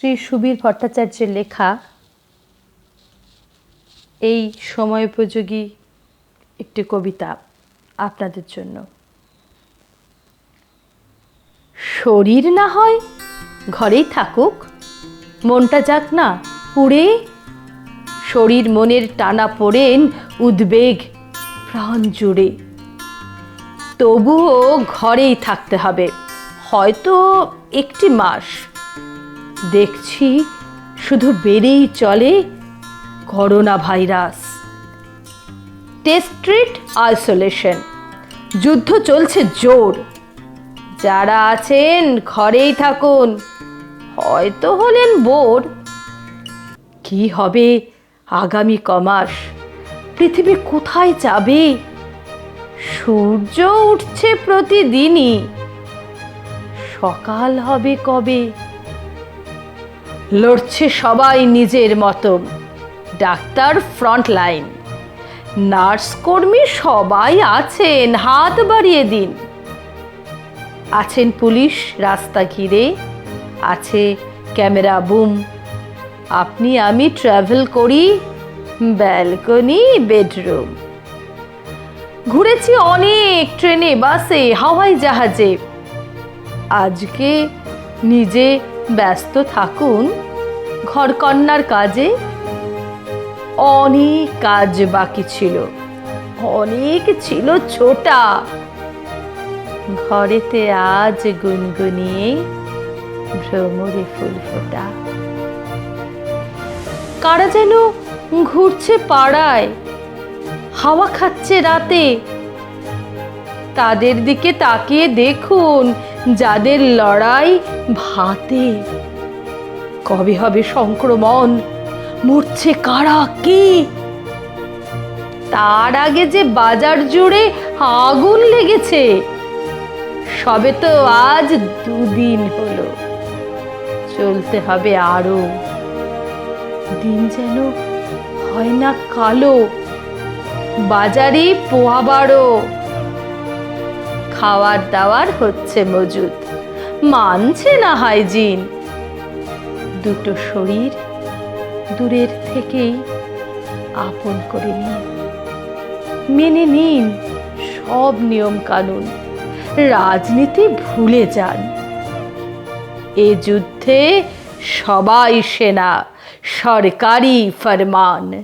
শ্রী সুবীর ভট্টাচার্যের লেখা এই সময়োপযোগী একটি কবিতা আপনাদের জন্য। শরীর না হয় ঘরেই থাকুক, মনটা যাক না পুড়ে, শরীর মনের টানা পড়েন উদ্বেগ প্রাণ জুড়ে। তবুও ঘরেই থাকতে হবে, হয়তো একটি মাস দেখছি শুধু বেড়েই চলে করোনা ভাইরাস। টেস্ট্রিট আইসোলেশন। যুদ্ধ চলছে জোর। যারা আছেন, ঘরেই থাকুন। হয়তো হলেন বোর। কি হবে আগামী কমাস? পৃথিবী কোথায় যাবে? সূর্য উঠছে প্রতিদিনই। সকাল হবে কবে? লড়ছে সবাই নিজের মতো। ডাক্তার ফ্রন্ট লাইন নার্স কর্মী সবাই আছেন, হাত বাড়িয়ে দিন। আছেন পুলিশ, রাস্তা ঘিরে। আছে ক্যামেরা বুম। আপনি, আমি ট্রাভেল করি, ব্যালকনি, বেডরুম। ঘুরেছি অনেক ট্রেনে, বাসে, হাওয়াই জাহাজে। আজকে নিজে ব্যস্ত থাকুন ঘরকন্নার কাজে অনেক কাজ বাকি ছিল, অনেক ছিল ছোটা। ঘরেতে আজ গুনগুনিয়ে ভ্রমরে ফুল ফোটা। কারা যেন ঘুরছে পাড়ায়, হাওয়া খাচ্ছে রাতে। তাদের দিকে তাকিয়ে দেখুন যাদের লড়াই ভাতে। কবে হবে সংক্রমণ? মরছে কারা? কে? তার আগে যে বাজার জুড়ে আগুন লেগেছে, সবে তো আজ দুদিন হলো। চলতে হবে আরও। দিন যেন হয় না কালো। বাজারে পোয়া বারো খাওয়ার দাওয়ার হচ্ছে মজুদ। মানছে না হাইজিন। দুটো শরীর দূরের থেকেই আপন করে নিন। মেনে নিন সব নিয়ম কানুন রাজনীতি ভুলে যান। এ যুদ্ধে সবাই সেনা, সরকারি ফরমান।